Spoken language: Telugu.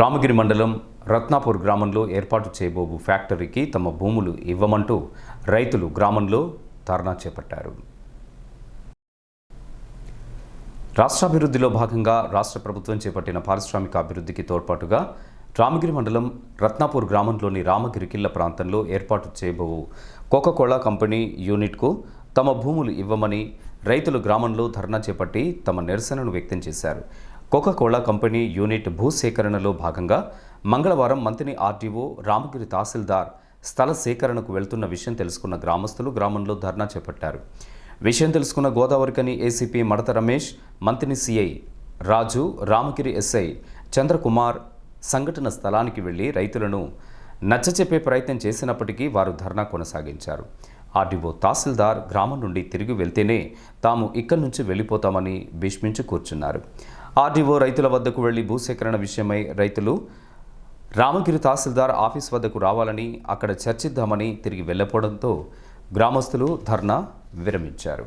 రామగిరి మండలం రత్నాపూర్ గ్రామంలో ఏర్పాటు చేయబోవు ఫ్యాక్టరీకి తమ భూములు ఇవ్వమంటూ రైతులు గ్రామంలో ధర్నా చేపట్టారు. రాష్ట్రాభివృద్ధిలో భాగంగా రాష్ట్ర ప్రభుత్వం చేపట్టిన పారిశ్రామిక అభివృద్ధికి తోడ్పాటుగా రామగిరి మండలం రత్నాపూర్ గ్రామంలోని రామగిరికిల్ల ప్రాంతంలో ఏర్పాటు చేయబోవు కోకాకోలా కంపెనీ యూనిట్కు తమ భూములు ఇవ్వమని రైతులు గ్రామంలో ధర్నా చేపట్టి తమ నిరసనను వ్యక్తం చేశారు. కోకాకోలా కంపెనీ యూనిట్ భూసేకరణలో భాగంగా మంగళవారం మంత్రి ఆర్డీఓ రామగిరి తహసీల్దార్ స్థల సేకరణకు వెళ్తున్న విషయం తెలుసుకున్న గ్రామస్తులు గ్రామంలో ధర్నా చేపట్టారు. విషయం తెలుసుకున్న గోదావరికని ఏసీపీ మడత రమేష్ మంత్రిని సిఐ రాజు రామగిరి ఎస్ఐ చంద్రకుమార్ సంఘటన స్థలానికి వెళ్ళి రైతులను నచ్చచెప్పే ప్రయత్నం చేసినప్పటికీ వారు ధర్నా కొనసాగించారు. ఆర్డీఓ తహసీల్దార్ గ్రామం నుండి తిరిగి వెళ్తేనే తాము ఇక్కడి నుంచి వెళ్ళిపోతామని భీష్మించి కూర్చున్నారు. ఆర్డీఓ రైతుల వద్దకు వెళ్ళి భూసేకరణ విషయమై రైతులు రామగిరి తహసీల్దార్ ఆఫీస్ వద్దకు రావాలని అక్కడ చర్చిద్దామని తిరిగి వెళ్ళపోవడంతో గ్రామస్తులు ధర్నా విరమించారు.